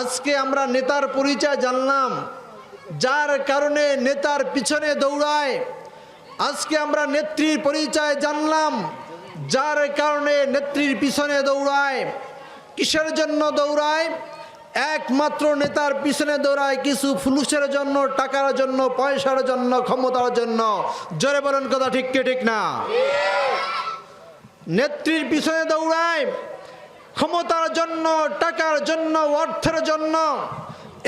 আজকে আমরা নেতার পরিচয় জানলাম, যার কারণে নেতার পিছনে দৌড়ায়। আজকে আমরা নেত্রীর পরিচয় জানলাম, যার কারণে নেত্রীর পিছনে দৌড়ায়। কিসের জন্য দৌড়ায়? একমাত্র নেতার পিছনে দৌড়ায় কিছু ফুলুসের জন্য, টাকার জন্য, পয়সার জন্য, ক্ষমতার জন্য। জোরে বলেন কথা ঠিক কি ঠিক না? নেত্রীর পিছনে দৌড়ায় ক্ষমতার জন্য, টাকার জন্য, অর্থের জন্য।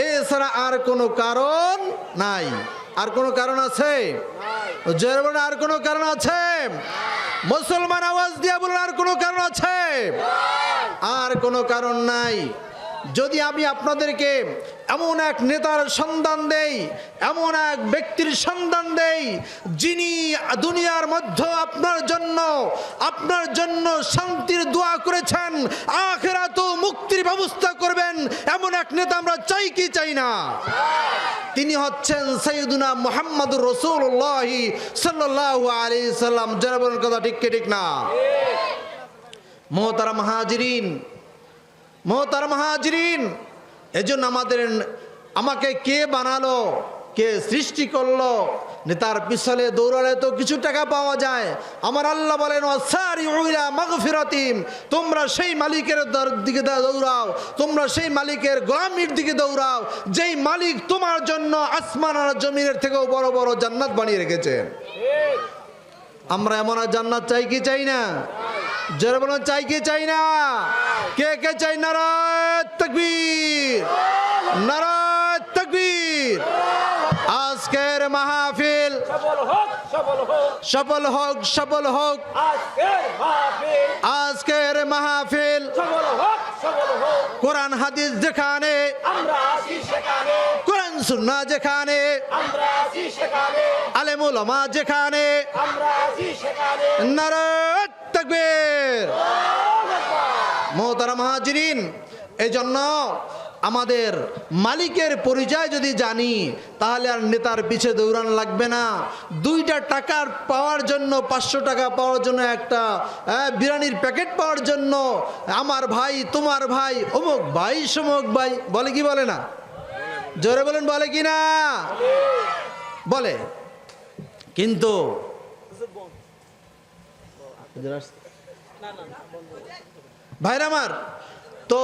এছাড়া আর কোনো কারণ নাই। আর কোনো কারণ আছে? আর কোনো কারণ আছে? মুসলমান আওয়াজ দিয়া বলুন, আর কোনো কারণ আছে? আর কোনো কারণ নাই। যদি আমি আপনাদেরকে এমন এক নেতার সন্ধান দেই, এমন এক ব্যক্তির সন্ধান দেই, যিনি দুনিয়ার মধ্যে আপনার জন্য আপনার জন্য শান্তির দোয়া করেছেন আখেরাত মুক্তির ব্যবস্থা করবেন, এমন এক নেতা আমরা চাই কি চাই না? তিনি হচ্ছেন সৈয়দুনা মোহাম্মদুর রসুল্লাহি সাল্লাহ আলি সাল্লাম। বলেন কথা ঠিক কি ঠিক না? মোহতারা মাহাজিরিন মোহতার মাহাজরিন, এজন্য আমাদের আমাকে কে বানালো, কে সৃষ্টি করল, নেতার পিছলে দৌড়ালে তো কিছু টাকা পাওয়া যায়। আমার আল্লাহ বলেন "ওয়াসারি উইলা মাগফিরাতিম তোমরা সেই মালিকের দিকে দৌড়াও, তোমরা সেই মালিকের গোলামির দিকে দৌড়াও, যেই মালিক তোমার জন্য আসমান আর জমিনের থেকেও বড় বড় জান্নাত বানিয়ে রেখেছেন আমরা এমন আর জান্নাত চাই কি চাই না? জোরে বলুন, চাই কি চাই না? কে কে চাই? নারায় তকবীর। নারায় তকবীর। আজকের মাহফিল সফল হোক সফল হোক। আজকের মাহফিল কোরআন, হাদিস যেখানে, কোরআন সুন্না যেখানে আমরা আলেমুল যেখানে নারায় তকবীর মোহতারা মাহাজিরিন এই জন্য আমাদের মালিকের পরিচয় যদি জানি, তাহলে আর নেতার পিছে দৌড়ান লাগবে না। দুইটা টাকার পাওয়ার জন্য, পাঁচশো টাকা পাওয়ার জন্য একটা বিরিয়ানির প্যাকেট পাওয়ার জন্য, আমার ভাই, তোমার ভাই, অমুক ভাই, সমুক ভাই, বলে কি বলে না? জোরে বলেন, বলে কি না? বলে। কিন্তু ভাইরা আমার, তো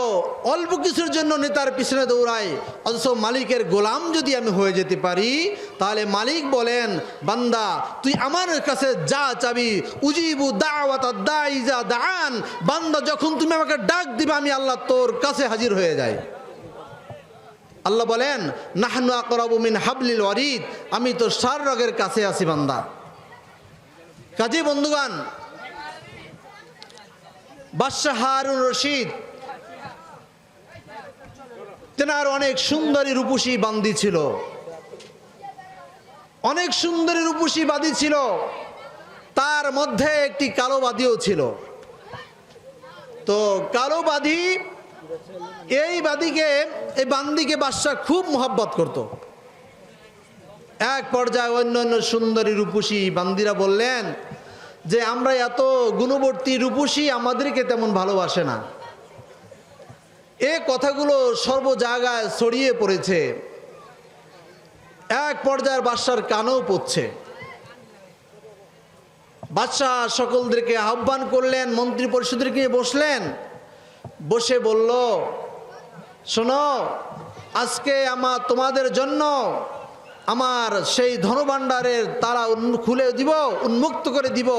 অল্প কিছুর জন্য নেতার পিছনে দৌড়াই অথচ মালিকের গোলাম যদি আমি হয়ে যেতে পারি, তাহলে মালিক বলেন, বান্দা, তুই আমার কাছে যা চাবি, উজিবু দাওয়াত দান বান্দা, যখন তুমি আমাকে ডাক দিবে, আমি আল্লাহ তোর কাছে হাজির হয়ে যাই। আল্লাহ বলেন, নাহনু আকরাবু মিন হাবলিল ওয়ারিদ, আমি তো সার রগের কাছে আছি, বান্দা। কাজী বন্ধুগান বাদশাহ হারুন রশিদ। তেনার অনেক সুন্দরী রূপসী বান্দি ছিল। অনেক সুন্দরী রূপসী বাদী ছিল। তার মধ্যে একটি কালো বাদীও ছিল। তো কালো বাদী, এই বাদীকে, এই বান্দিকে বাদশাহ খুব মোহাব্বত করত। এক পর্যায়ে অন্য অন্য সুন্দরী রূপসী বান্দিরা বললেন যে আমরা এত গুণবর্তী রূপসী আমাদেরকে তেমন ভালোবাসে না। এ কথাগুলো সর্ব জায়গায় ছড়িয়ে পড়েছে। এক পর্যায়ের বাদশার কানেও পড়ছে। বাদশাহ সকলদেরকে আহ্বান করলেন, মন্ত্রী পরিষদেরকে বসলেন। বসে বলল, শোনো, আজকে আমার তোমাদের জন্য আমার সেই ধনভাণ্ডারের তারা খুলে দিব, উন্মুক্ত করে দিব।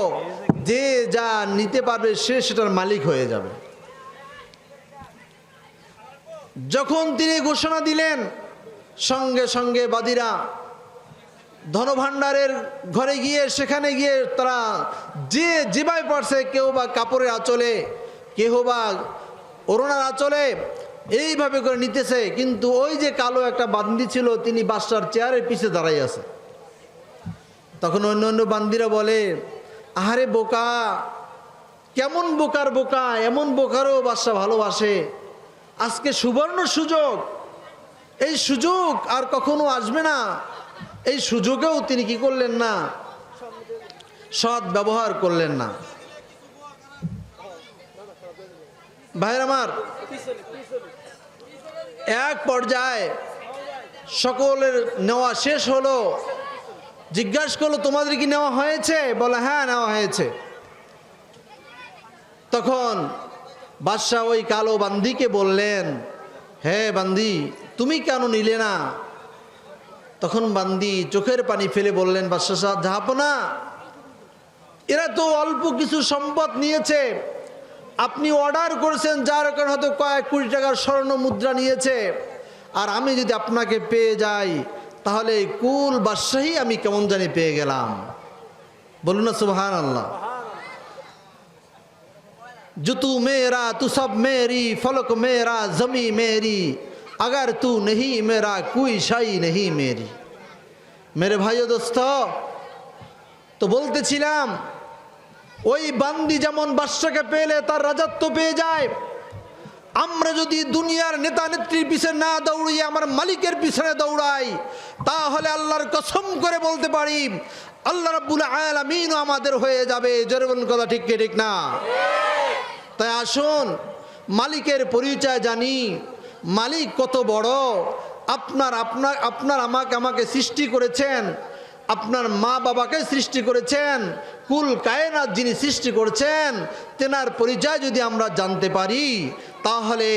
যে যা নিতে পারবে সে সেটার মালিক হয়ে যাবে। যখন তিনি ঘোষণা দিলেন, সঙ্গে সঙ্গে বাদীরা ধনভাণ্ডারের ঘরে গিয়ে, সেখানে গিয়ে তারা যে যেভাবে পারছে কেউ বা কাপড়ের আঁচলে কেউ বা অরুণার আঁচলে এইভাবে করে নিতেছে, কিন্তু ওই যে কালো একটা বান্দি ছিল, তিনি বাদশার চেয়ারের পিছে দাঁড়াই আছে। তখন অন্য অন্য বান্দিরা বলে, আহারে বোকা, কেমন বোকার বোকা, এমন বোকারও বাদশা ভালোবাসে। আজকে সুবর্ণ সুযোগ, এই সুযোগ আর কখনো আসবে না। এই সুযোগেও তিনি কি করলেন না? সৎ ব্যবহার করলেন না। ভাইয়ের আমার এক পর্যায়ে সকলের নেওয়া শেষ হলো। জিজ্ঞাসা করল, তোমাদের কি নেওয়া হয়েছে? বলে হ্যাঁ নেওয়া হয়েছে। তখন বাদশাহ ওই কালো বান্দিকে বললেন, হে বান্দি, তুমি কেন নিলে না? তখন বান্দি চোখের পানি ফেলে বললেন, বাদশাহ সাহেব জাহাপনা এরা তো অল্প কিছু সম্পদ নিয়েছে। আপনি অর্ডার করেছেন, যার কারণে হয়তো কয়েক কোটি টাকার স্বর্ণ মুদ্রা নিয়েছে। আর আমি যদি আপনাকে পেয়ে যাই, তাহলে কুল বাদশাহী আমি কেমন জানি পেয়ে গেলাম। বলুন না সুবাহান আল্লাহ জুতু মেরা, তু সব মেরি, ফলক মেরা, জমি মেরি। আগার তু নেহি মেরা, কুই সাই নেহি মেরি। মেরে ভাইও দোস্ত, তো বলতেছিলাম ওই বান্দি যেমন বাদশাকে পেলে তার রাজত্ব পেয়ে যায়। আমরা যদি দুনিয়ার নেতা নেত্রীর পিছনে না দৌড়িয়ে আমার মালিকের পিছনে দৌড়াই, তাহলে আল্লাহর কসম করে বলতে পারি, আল্লাহ রাব্বুল আলামিনও আমাদের হয়ে যাবে। জোরে বলুন কথা ঠিক কি ঠিক না? তাই আসুন, মালিকের পরিচয় জানি। মালিক কত বড়, আপনার আপনার আপনার আমাকে আমাকে সৃষ্টি করেছেন। আপনার মা বাবাকে সৃষ্টি করেছেন, কুল কায়নাত যিনি সৃষ্টি করেছেন, তেনার পরিচয় যদি আমরা জানতে পারি, তাহলে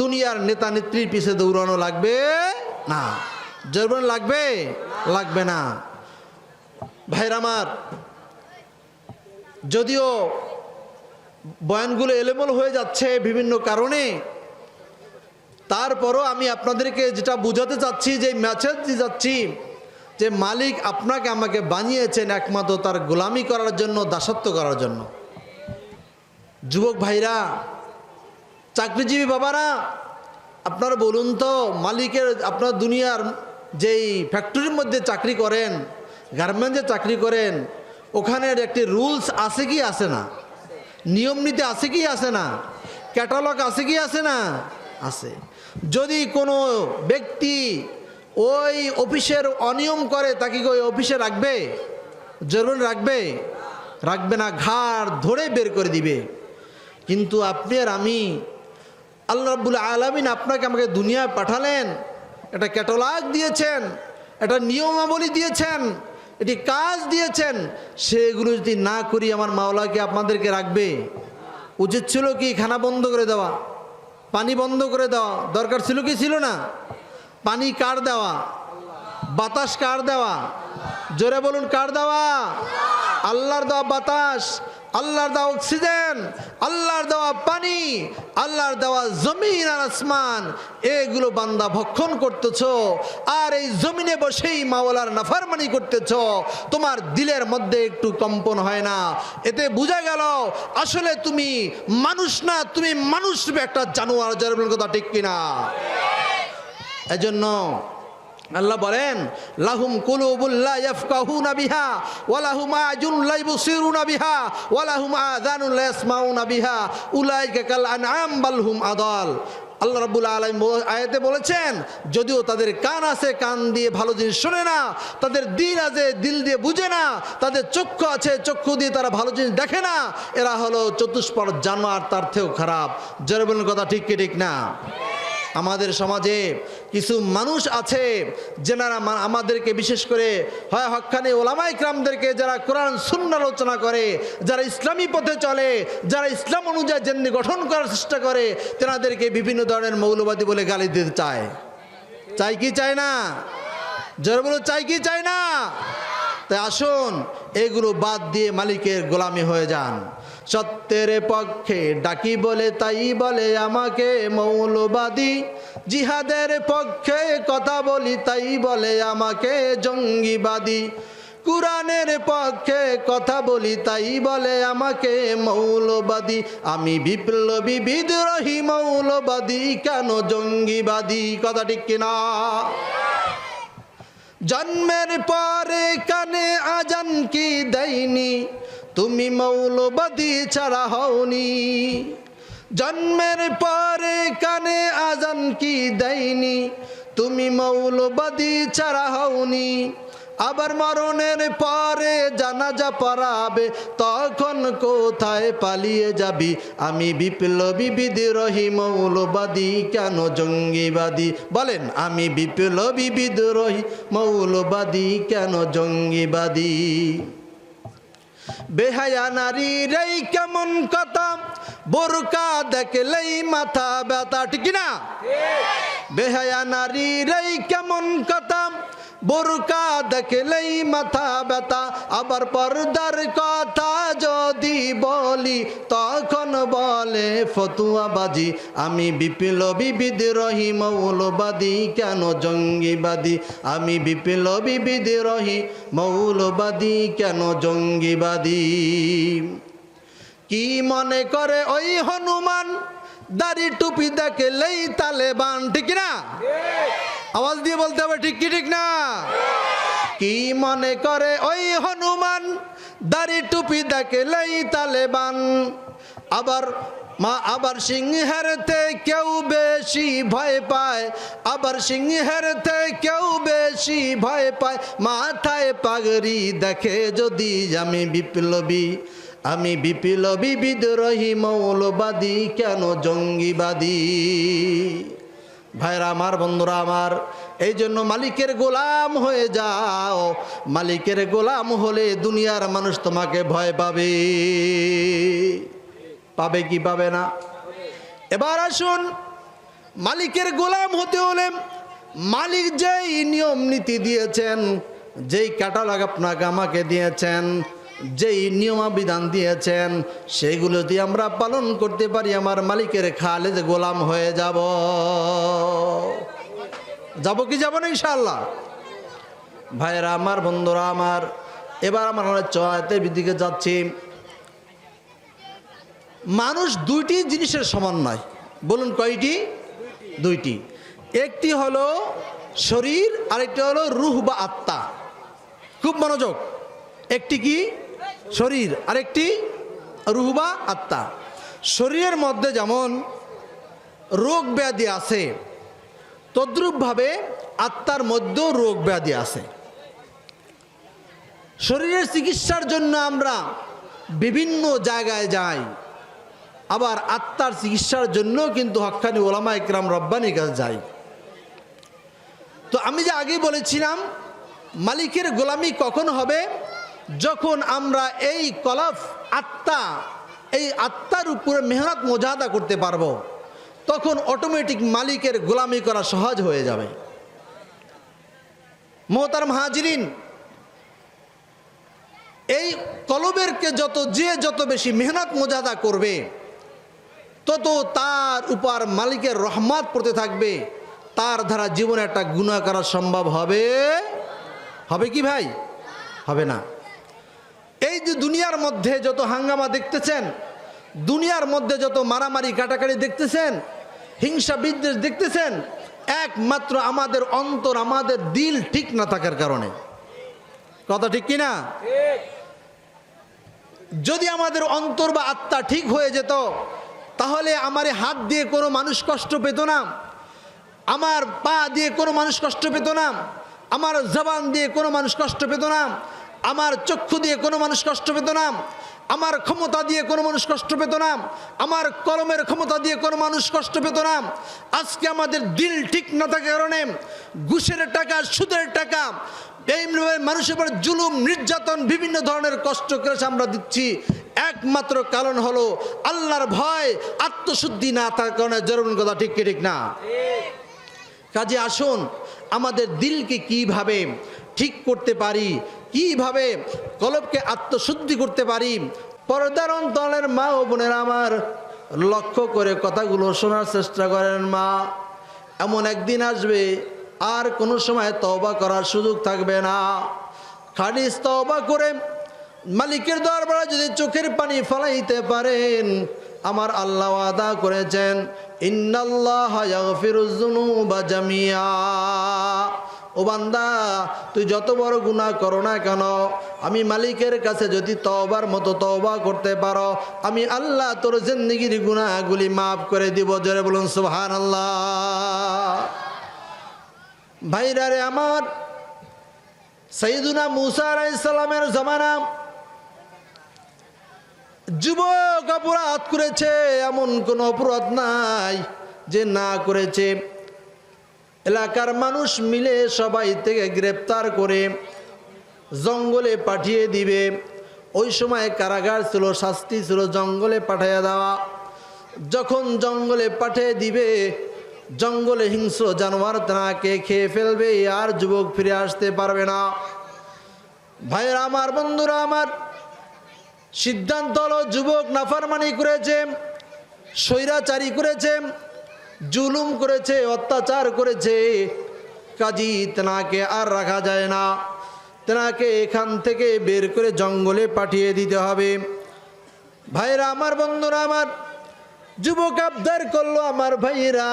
দুনিয়ার নেতা নেত্রীর পিছে দৌড়ানো লাগবে না। জরুর লাগবে? লাগবে না। ভাইর আমার, যদিও বয়ানগুলো এলেমল হয়ে যাচ্ছে বিভিন্ন কারণে, তারপরও আমি আপনাদেরকে যেটা বোঝাতে চাচ্ছি যে মেসেজ যাচ্ছি যে মালিক আপনাকে আমাকে বানিয়েছেন একমাত্র তার গোলামি করার জন্য, দাসত্ব করার জন্য। যুবক ভাইরা, চাকরিজীবী বাবারা, আপনারা বলুন তো, মালিকের আপনার দুনিয়ার যেই ফ্যাক্টরির মধ্যে চাকরি করেন, গার্মেন্টসে চাকরি করেন, ওখানের একটি রুলস আছে কি আছে না? নিয়ম নীতি আছে কি আছে না? ক্যাটালগ আছে কি আছে না? আছে। যদি কোনো ব্যক্তি ওই অফিসের অনিয়ম করে, তাকে ওই অফিসে রাখবে? জরুর রাখবে? রাখবে না, ঘাড় ধরে বের করে দিবে। কিন্তু আপনি আর আমি, আল্লাহ রাব্বুল আলমিন আপনাকে আমাকে দুনিয়ায় পাঠালেন। একটা ক্যাটালগ দিয়েছেন একটা নিয়মাবলী দিয়েছেন, এটি কাজ দিয়েছেন। সেগুলো যদি না করি, আমার মাওলাকে আপনাদেরকে রাখবে? উচিত ছিল কি খানা বন্ধ করে দেওয়া? পানি বন্ধ করে দেওয়া? দরকার ছিল কি? ছিল না। পানি কার দেওয়া? বাতাস কার দেওয়া? জোরে বলুন, কার দেওয়া? আল্লাহর দেওয়া বাতাস, আল্লাহর দেওয়া অক্সিজেন, আল্লাহর দেওয়া পানি, আল্লাহর দেওয়া জমিন আর আসমান। এগুলো বান্দা ভক্ষণ করতেছ আর এই জমিনে বসেই মাওলার নাফারমানি করতেছ। তোমার দিলের মধ্যে একটু কম্পন হয় না। এতে বোঝা গেল, আসলে তুমি মানুষ না, তুমি মানুষ একটা জানোয়ার যার কথা ঠিক কিনা? এজন্য আল্লাহ বলেন, লাহুম কুলুবুল্লা ইয়াফকাহুনা বিহা, ওয়া লাহুম আযুন লা ইবসিরুনা বিহা, ওয়া লাহুম আযানুন লা ইয়াসমাউনা বিহা, উলাইকা কাল আনআম বাল আদাল। আল্লাহ রাব্বুল আলামিন আয়াতে বলেছেন, যদিও তাদের কান আছে, কান দিয়ে ভালো জিনিস শোনে না, তাদের দিল আছে, দিল দিয়ে বুঝে না, তাদের চক্ষু আছে, চক্ষু দিয়ে তারা ভালো জিনিস দেখে না, এরা হলো চতুষ্পর জানোয়ার, তার থেকেও খারাপ। জোরে কথা ঠিক কি ঠিক না? আমাদের সমাজে কিছু মানুষ আছে যেনারা আমাদেরকে বিশেষ করে হয় হক্কানি ওলামাই ক্রামদেরকে যারা কোরআন শূন্য আলোচনা করে, যারা ইসলামী পথে চলে, যারা ইসলাম অনুযায়ী যেমনি গঠন করার চেষ্টা করে, তেনাদেরকে বিভিন্ন ধরনের মৌলবাদী বলে গালি দিতে চায়। চাই কি চায় না? জোর বলো চাই কি চায় না? তাই আসুন, এগুলো বাদ দিয়ে মালিকের গোলামি হয়ে যান। সত্যের পক্ষে ডাকি বলে, তাই বলে আমাকে মৌলবাদী। জিহাদের পক্ষে কথা বলি, তাই বলে আমাকে জঙ্গিবাদী। কুরআনের পক্ষে কথা বলি, তাই বলে আমাকে মৌলবাদী। আমি বিপ্লবী, বিদ্রোহী, মৌলবাদী, কেন জঙ্গিবাদী? কথা ঠিক কিনা? জন্মের পরে কানে আজান কি দেয়নি? তুমি মৌলবাদী ছাড়া হওনি। জন্মের পরে কানে আজান কি দেয়নি? তুমি মৌলবাদী ছাড়া হওনি। আবার মরণের পরে জানাজা পড়াবে তখন কোথায় পালিয়ে যাবি? আমি বিপ্লবী বিদ্রোহী মৌলবাদী কেন জঙ্গিবাদী? বলেন আমি বিপ্লবী বিদ্রোহী মৌলবাদী কেন জঙ্গিবাদী? বেহায়া নারীর এই কেমন কথা বোরকা দেখলেই মাথা ব্যথা ঠিক না বেহায়া নারীর এই কেমন কথা বোরকা দেখলেই মাথা ব্যথা, আবার পর্দার কথা যদি বলি, তখন বলে ফতুয়াবাজি আমি বিপ্লবী বিদ্রোহী মৌলবাদী, কেন জঙ্গিবাদী? আমি বিপ্লবী বিদ্রোহী মৌলবাদী, কেন জঙ্গিবাদী? কি মনে করে ওই হনুমান? দাড়ি টুপি দেখলেই তালেবান, ঠিক না আওয়াজ দিয়ে বলতে হবে, ঠিক কি, ঠিক না? কি মনে করে ওই হনুমান? দাড়ি টুপি দেখলেই তালেবান। আবার মা, আবার সিংহের কেউ বেশি ভয় পায়। আবার সিংহের কেউ বেশি ভয় পায়। মাথায় পাগড়ি দেখে যদি আমি বিপ্লবী আমি বিপ্লবী বিদ্রোহী, মৌলবাদী, কেন জঙ্গিবাদী? ভাইরা আমার, বন্ধুরা আমার এই জন্য মালিকের গোলাম হয়ে যাও। মালিকের গোলাম হলে দুনিয়ার মানুষ তোমাকে ভয় পাবে। পাবে কি পাবে না? এবার আসুন, মালিকের গোলাম হতে হলে মালিক যেই নিয়ম নীতি দিয়েছেন, যেই ক্যাটালগ আপনাকে আমাকে দিয়েছেন যেই নিয়মাবিধান দিয়েছেন, সেগুলো যদি আমরা পালন করতে পারি, আমার মালিকের খালে যে গোলাম হয়ে যাব। যাব কি যাব না ইনশাল্লাহ ভাইয়েরা, আমার বন্ধুরা, আমার, এবার আমার চয়াতের দিকে যাচ্ছি। মানুষ দুইটি জিনিসের সমন্বয় বলুন কয়টি? দুইটি। একটি হলো শরীর, আরেকটি হলো রুহ বা আত্মা। খুব মনোযোগ। একটি কি? শরীর, আরেকটি রুহ বা আত্মা। শরীরের মধ্যে যেমন রোগ ব্যাধি আছে, তদ্রূপভাবে আত্মার মধ্যেও রোগ ব্যাধি আছে। শরীরের চিকিৎসার জন্য আমরা বিভিন্ন জায়গায় যাই, আবার আত্মার চিকিৎসার জন্য কিন্তু হক্কানি ওলামা ইকরাম রব্বানির কাছে যাই। তো আমি যে আগেই বলেছিলাম, মালিকের গোলামি কখন হবে? যখন আমরা এই কলফ আত্মা, এই আত্মার উপরে মেহনত মোজাদা করতে পারব, তখন অটোমেটিক মালিকের গোলামি করা সহজ হয়ে যাবে। মোহতার হাজিরিন, এই কলবেরকে যত, যে যত বেশি মেহনত মোজাদা করবে, তত তার উপর মালিকের রহমত পড়তে থাকবে, তার দ্বারা জীবনে একটা গুণা করা সম্ভব হবে? হবে কি ভাই? হবে না। এই যে দুনিয়ার মধ্যে যত হাঙ্গামা দেখতেছেন, দুনিয়ার মধ্যে যত মারামারি, কাটাকাটি দেখতেছেন, হিংসা বিদ্বেষ দেখতেছেন, একমাত্র আমাদের অন্তর, আমাদের দিল ঠিক না থাকার কারণে। কথা ঠিক কিনা? যদি আমাদের অন্তর বা আত্মা ঠিক হয়ে যেত, তাহলে আমার হাত দিয়ে কোনো মানুষ কষ্ট পেত না, আমার পা দিয়ে কোনো মানুষ কষ্ট পেত না, আমার জবান দিয়ে কোনো মানুষ কষ্ট পেত না আমার চক্ষু দিয়ে কোনো মানুষ কষ্ট পেত না। আমার ক্ষমতা দিয়ে কোনো মানুষ কষ্ট পেত না। আমার কলমের ক্ষমতা দিয়ে কোনো মানুষ কষ্ট পেত না। আজকে আমাদের দিল ঠিক না থাকার কারণে ঘুষের টাকা, সুদের টাকা মানুষের উপর জুলুম, নির্যাতন, বিভিন্ন ধরনের কষ্ট করে আমরা দিচ্ছি। একমাত্র কারণ হলো আল্লাহর ভয়, আত্মশুদ্ধি না থাকার কারণে জরুরি কথা ঠিক ঠিক না? কাজে আসুন, আমাদের দিলকে কীভাবে ঠিক করতে পারি কীভাবে কলবকে আত্মশুদ্ধি করতে পারি? পর্দার অন্তরের মা ও বোনের আমার লক্ষ্য করে কথাগুলো শোনার চেষ্টা করেন মা। এমন একদিন আসবে, আর কোনো সময় তওবা করার সুযোগ থাকবে না। খালিস তওবা করে মালিকের দরবারে যদি চোখের পানি ফলাইতে পারেন, আমার আল্লাহ আদা করেছেন, ইন্নাল্লাহ জামিয়া। ও বান্দা, তুই যত বড় গুনাহ করো না কেন? আমি মালিকের কাছে যদি তওবার মতো তওবা করতে পারো, আমি আল্লাহ তোর জিন্দিগির গুনাহগুলি মাফ করে দিব। জোরে বলুন, সুবহানাল্লাহ। ভাইরা রে আমার সৈদুনা মুসা আলাইসাল্লামের জমানা, যুবক অপরাধ করেছে, এমন কোন অপরাধ নাই যে না করেছে। এলাকার মানুষ মিলে সবাই থেকে গ্রেপ্তার করে জঙ্গলে পাঠিয়ে দিবে। ওই সময় কারাগার ছিল, শাস্তি ছিল, জঙ্গলে পাঠিয়ে দেওয়া। যখন জঙ্গলে পাঠিয়ে দিবে, জঙ্গলে হিংস্র জানোয়ার তাকে খেয়ে ফেলবে, আর যুবক ফিরে আসতে পারবে না। ভাইয়েরা আমার, বন্ধুরা আমার, সিদ্ধান্ত হলো, যুবক নাফারমানি করেছে, স্বৈরাচারী করেছে জুলুম করেছে, অত্যাচার করেছে, কাজী তেনাকে আর রাখা যায় না। তেনাকে এখান থেকে বের করে জঙ্গলে পাঠিয়ে দিতে হবে। ভাইরা, আমার বন্ধুরা, আমার যুবক আবদার করল, আমার ভাইরা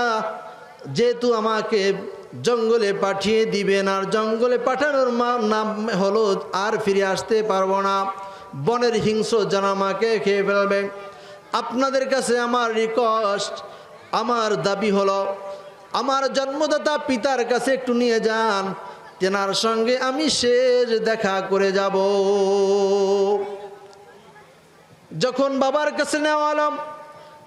যেহেতু আমাকে জঙ্গলে পাঠিয়ে দিবেন, আর জঙ্গলে পাঠানোর নাম হলো, আর ফিরে আসতে পারব না। বনের হিংস্র যেন আমাকে খেয়ে ফেলবে। আপনাদের কাছে আমার রিকোয়েস্ট আমার দাবি হলো, আমার জন্মদাতা পিতার কাছে একটু নিয়ে যান, তেনার সঙ্গে আমি শেষ দেখা করে যাব। যখন বাবার কাছে নেওয়া হলাম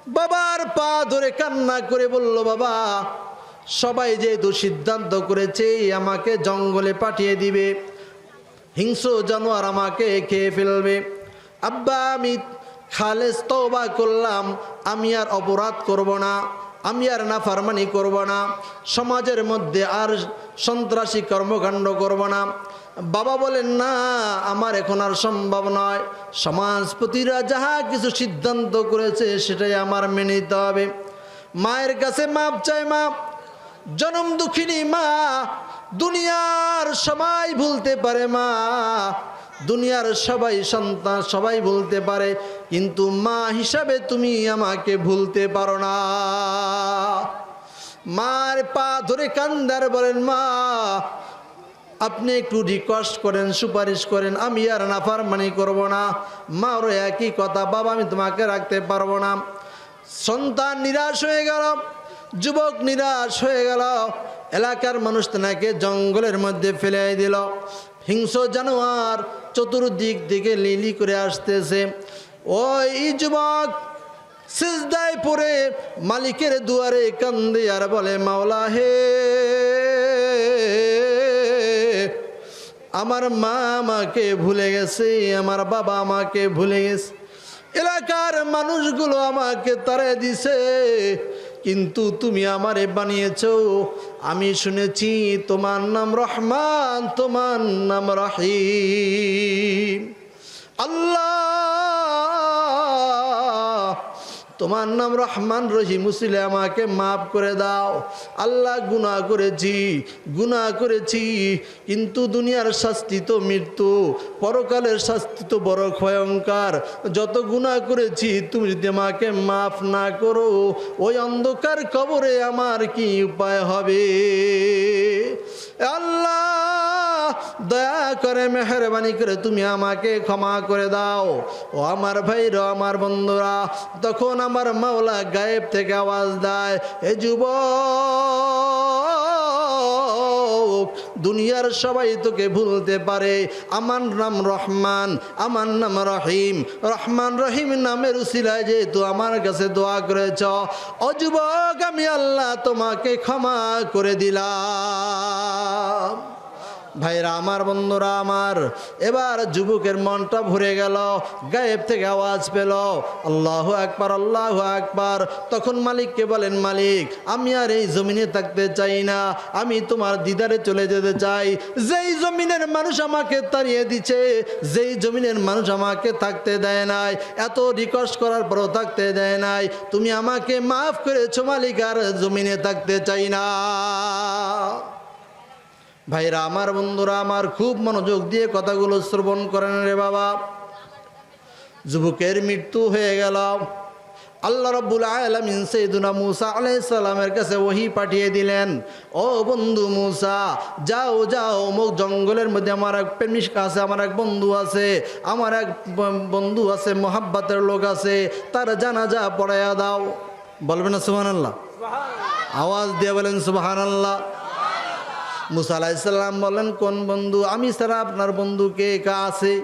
বাবার পা ধরে কান্না করে বলল, বাবা, সবাই যেহেতু সিদ্ধান্ত করেছে, আমাকে জঙ্গলে পাঠিয়ে দিবে, হিংস্র জানোয়ার আমাকে খেয়ে ফেলবে। আব্বা, আমি খালেস তওবা করলাম, আমি আর অপরাধ করব না, আমি আর নাফারমানি করব না, সমাজের মধ্যে আর সন্ত্রাসী কর্মকাণ্ড করব না। বাবা বলেন, না, আমার এখন আর সম্ভব নয়। সমাজপতিরা যাহা কিছু সিদ্ধান্ত করেছে, সেটাই আমার মেনে নিতে হবে। মায়ের কাছে মাপ চায় মাপ জনম দুঃখিনী, মা। দুনিয়ার সবাই ভুলতে পারে, মা। দুনিয়ার সবাই সন্তান, সবাই ভুলতে পারে, কিন্তু মা হিসাবে তুমি আমাকে ভুলতে পারো না। মার পা ধরে কান্দার বলেন, মা, আপনি একটু রিকোয়েস্ট করেন, সুপারিশ করেন, আমি আর নাফারমানি করব না। মা মারও একই কথা, বাবা, আমি তোমাকে রাখতে পারব না। সন্তান নিরাশ হয়ে গেল, যুবক নিরাশ হয়ে গেল, এলাকার মানুষ তেনাকে জঙ্গলের মধ্যে ফেলে দিল। হিংস্র জানোয়ার চতুর্দিক দিকে লিলি করে আসতেছে। ওই যুবক সিজদায় পড়ে মালিকের দুয়ারে কান্দে আর বলে, মাওলা হে, আমার মা আমাকে ভুলে গেছে, আমার বাবা আমাকে ভুলে গেছে। এলাকার মানুষগুলো আমাকে তারে দিছে কিন্তু তুমি আমারে বানিয়েছ। আমি শুনেছি তোমার নাম রহমান তোমার নাম রাহিম। আল্লাহ তোমার নাম রহমান রহিম উসিলে আমাকে মাফ করে দাও। আল্লাহ গুনাহ করেছি গুনাহ করেছি, কিন্তু দুনিয়ার শাস্তি তো মৃত্যু, পরকালের শাস্তি তো বড় ভয়ঙ্কর। যত গুনাহ করেছি, তুমি যদি আমাকে মাফ না করো, ওই অন্ধকার কবরে আমার কি উপায় হবে? আল্লাহ! দয়া করে মেহরবানি করে তুমি আমাকে ক্ষমা করে দাও। ও আমার ভাইরা, আমার বন্ধুরা, তখন আমার মাওলা গায়েব থেকে আওয়াজ দেয়, এ যুব দুনিয়ার সবাই তোকে ভুলতে পারে। আমার নাম রহমান, আমার নাম রহিম। রহমান রহিম নামের উসিলায় যেহেতু আমার কাছে দোয়া করেছ, ও যুবক, আমি আল্লাহ তোমাকে ক্ষমা করে দিলাম। ভাইরা, আমার বন্ধুরা, আমার। এবার যুবকের মনটা ভরে গেল, গায়েব থেকে আওয়াজ পেল। আল্লাহ একবার আল্লাহ একবার তখন মালিককে বলেন, মালিক, আমি আর এই জমিনে থাকতে চাই না। আমি তোমার দিদারে চলে যেতে চাই। যেই জমিনের মানুষ আমাকে তাড়িয়ে দিচ্ছে, যেই জমিনের মানুষ আমাকে থাকতে দেয় নাই, এত রিকোয়েস্ট করার পরও থাকতে দেয় নাই। তুমি আমাকে মাফ করেছ, মালিক, আর জমিনে থাকতে চাই না। ভাইরা আমার বন্ধুরা আমার খুব মনোযোগ দিয়ে কথাগুলো শ্রবণ করেন রে বাবা। যুবকের মৃত্যু হয়ে গেল। আল্লাহ রব্বুল আলমিন সৈদুনা মুসা আলাইসাল্লামের কাছে ওহি পাঠিয়ে দিলেন। ও বন্ধু মুসা যাও যাও অমুক জঙ্গলের মধ্যে আমার এক প্রেমিক আছে আমার এক বন্ধু আছে আমার এক বন্ধু আছে মোহাব্বাতের লোক আছে তার জানাজা পড়াইয়া দাও। বলবেন না সুবাহ আল্লাহ আওয়াজ দিয়ে বলেন সুবাহান আল্লাহ মুসা আলাইসাল্লাম বলেন, কোন বন্ধু? আমি ছাড়া আপনার বন্ধু কে? কা আছে?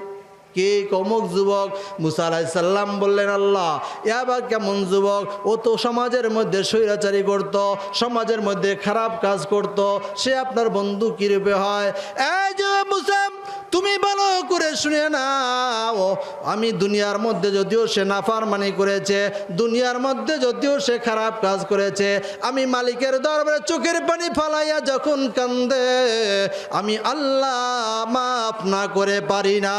কে? কমক যুবক। মুসা আলাইসাল্লাম বললেন, আল্লাহ বা কেমন যুবক? ও তো সমাজের মধ্যে স্বৈরাচারী করত, সমাজের মধ্যে খারাপ কাজ করত। সে আপনার বন্ধু কীরূপে হয়? এই যে মুসা তুমি ভালো করে শুনে নাও। আমি দুনিয়ার মধ্যে যদিও সে নাফারমানি করেছে, দুনিয়ার মধ্যে যদিও সে খারাপ কাজ করেছে, আমি মালিকের দরবারে চোখের পানি ফালাইয়া যখন কান্দে, আমি আল্লাহ মাফ না করে পারি না।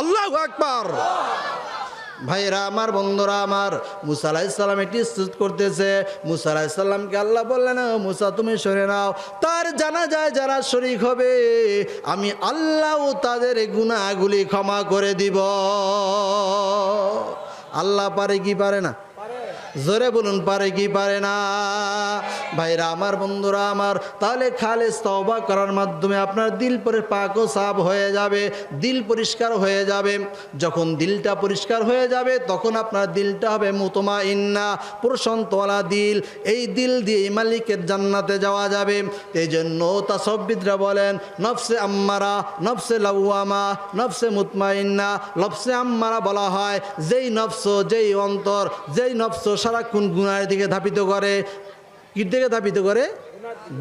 আল্লাহ আকবার। ভাইরা, আমার বন্ধুরা, আমার মুসা আলাহিসাল্লাম একটি স্থুত করতেছে। মুসা আলাহিসাল্লামকে আল্লাহ বললেন মুসা, তুমি সরে নাও। তার জানা যায় যারা শরিক হবে, আমি আল্লাহ তাদের গুণাগুলি ক্ষমা করে দিব। আল্লাহ পারে কি পারে না? জোরে বলুন, পারে কি পারে না? ভাইরা আমার, বন্ধুরা আমার, তাহলে খালেস তওবা করার মাধ্যমে আপনার দিল পরে পাক ও সাফ হয়ে যাবে, দিল পরিষ্কার হয়ে যাবে। যখন দিলটা পরিষ্কার হয়ে যাবে, তখন আপনার দিলটা হবে মুতমা ইন্না প্রশান্তওয়ালা দিল। এই দিল দিয়ে মালিকের জান্নাতে যাওয়া যাবে। এই জন্য তাসবিদরা বলেন, নফসে আম্মারা, নফসে লাউয়ামা, নফসে মুতমা ইন্না নফসে আম্মারা বলা হয়, যেই নফস, যেই অন্তর, যেই নফস সারাক্ষণ গুণায় দিকে ধাপিত করে কি দিকে ধাপিত করে?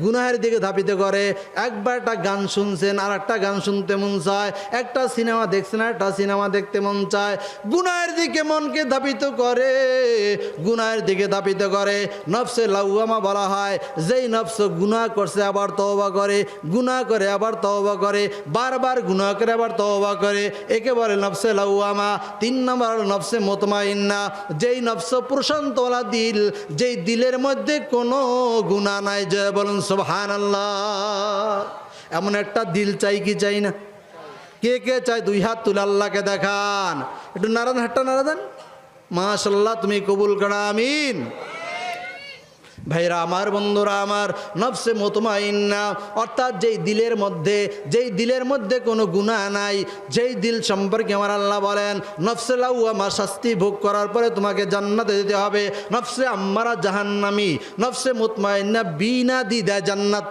গুনাহের দিকে ধাপিত করে। একবার একটা গান শুনছেন আর একটা গান শুনতে মন চায়। একটা সিনেমা দেখছেন আর একটা সিনেমা দেখতে মন চায়। গুনাহের দিকে মনকে ধাপিত করে, গুনাহের দিকে ধাপিত করে। নফসে লাউয়ামা বলা হয়, যেই নফস গুনাহ করছে আবার তওবা করে, গুনাহ করে আবার তওবা করে, বারবার গুনাহ করে আবার তওবা করে। একেবারে নফসে লাউয়ামা, তিন নম্বর নফসে মোতমাইন্না। যেই নফস প্রশান্তওয়ালা দিল, যেই দিলের মধ্যে কোনো গুণা নাই যে বলুন সুবহান এমন একটা দিল চাই কি চাই না? কে কে চাই দুই হাত তুলে আল্লাহকে দেখান। একটু নারায়ণ হাটটা নারায়ণ মাশাল্লাহ তুমি কবুল করা, আমিন। ভাইরা আমার, বন্ধুরা আমার, নফসে মতমাইন্না, অর্থাৎ যেই দিলের মধ্যে, যেই দিলের মধ্যে কোনো গুনাহ নাই, যেই দিল সম্পর্কে আমার আল্লাহ বলেন, নফসে লাউ আমার শাস্তি ভোগ করার পরে তোমাকে জান্নাতে যেতে হবে। নফসে আম্মারা জাহান্নামি, নফসে মতমাইন্না বিনা দিদা জান্নাত।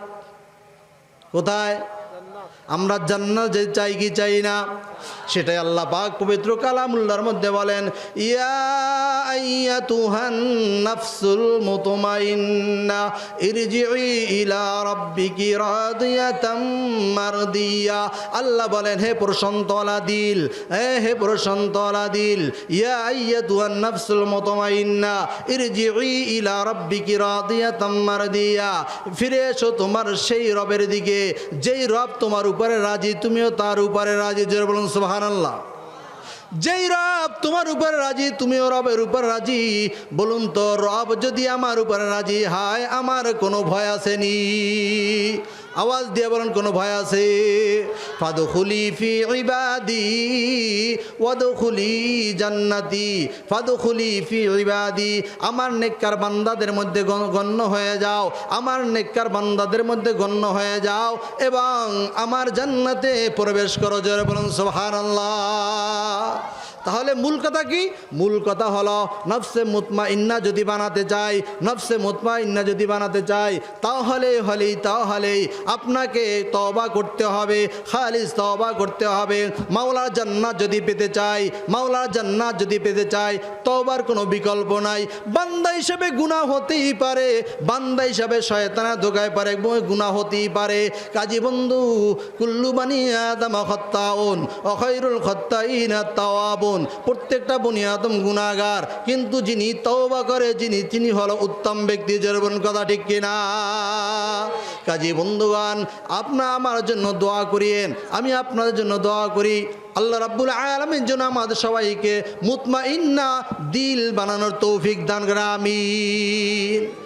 কোথায়? আমরা জান্নাত যে চাই কি চাই না? সেটাই আল্লাহ পাক পবিত্র কালামুল্লার মধ্যে বলেন, ইয়া আইয়াতুহান নাফসুল মুতমাইন্না ইরজিই ইলা রাব্বিকি রাদিয়াতাম মারদিয়া। আল্লাহ বলেন, হে প্রশান্তওয়ালা দিল হে হে প্রশান্তওয়ালা দিল, ইয়া আইয়াতুহান নাফসুল মুতমাইন্না ইরজিই ইলা রাব্বিকি রাদিয়াতাম মারদিয়া। ফিরে এসো তোমার সেই রবের দিকে, যেই রব তোমার উপরে রাজি, তুমিও তার উপরে রাজি। জোরে বলুন সুবহানাল্লাহ। যেই রব তোমার উপরে রাজি, তুমিও রবের উপর রাজি। বলুন তো, রব যদি আমার উপরে রাজি হায়, আমার কোনো ভয় আসেনি। আওয়াজ দিয়ে বলেন, কোনো ভয় আছে? ফাদুখুলি ফি ইবাদি, ওয়াদুখুলি জান্নাতি, ফাদুখুলি ফি ইবাদি। আমার নেককার বান্দাদের মধ্যে গণ্য হয়ে যাও, আমার নেককার বান্দাদের মধ্যে গণ্য হয়ে যাও এবং আমার জান্নাতে প্রবেশ করো। জোরে বলুন, সুবহানাল্লাহ। তাহলে মূল কথা কি? মূল কথা হলো, নফসে মুতমা ইন্না যদি বানাতে চাই, নফসে মুতমা ইন্না যদি বানাতে চাই, তাহলে হলেই তাহলেই আপনাকে তবা করতে হবে, খালিস তবা করতে হবে। মাওলার জান্নাত যদি পেতে চাই, মাওলার জান্নাত যদি পেতে চাই তবার কোনো বিকল্প নাই। বান্দা হিসেবে গুণা হতেই পারে, বান্দা হিসাবে শয়তানা ধোকায় পারে গুণা হতেই পারে। কাজী বন্ধু, কুল্লু বানি আদম খত্তাউন অখৈরুল খত্তাইন তাওয়াবুন। প্রত্যেকটা বনি আদম গুণাগার। কিন্তু যিনি তওবা করে, যিনি, তিনি হলো উত্তম ব্যক্তি যেরকম কথা ঠিক কিনা? কাজী বন্ধুগান আপনার আমার জন্য দোয়া করিয়েন, আমি আপনাদের জন্য দোয়া করি। আল্লাহ রাব্বুল আলমের জন্য আমাদের সবাইকে মুতমা ইন্না দিল বানানোর তৌফিক দান আমিন।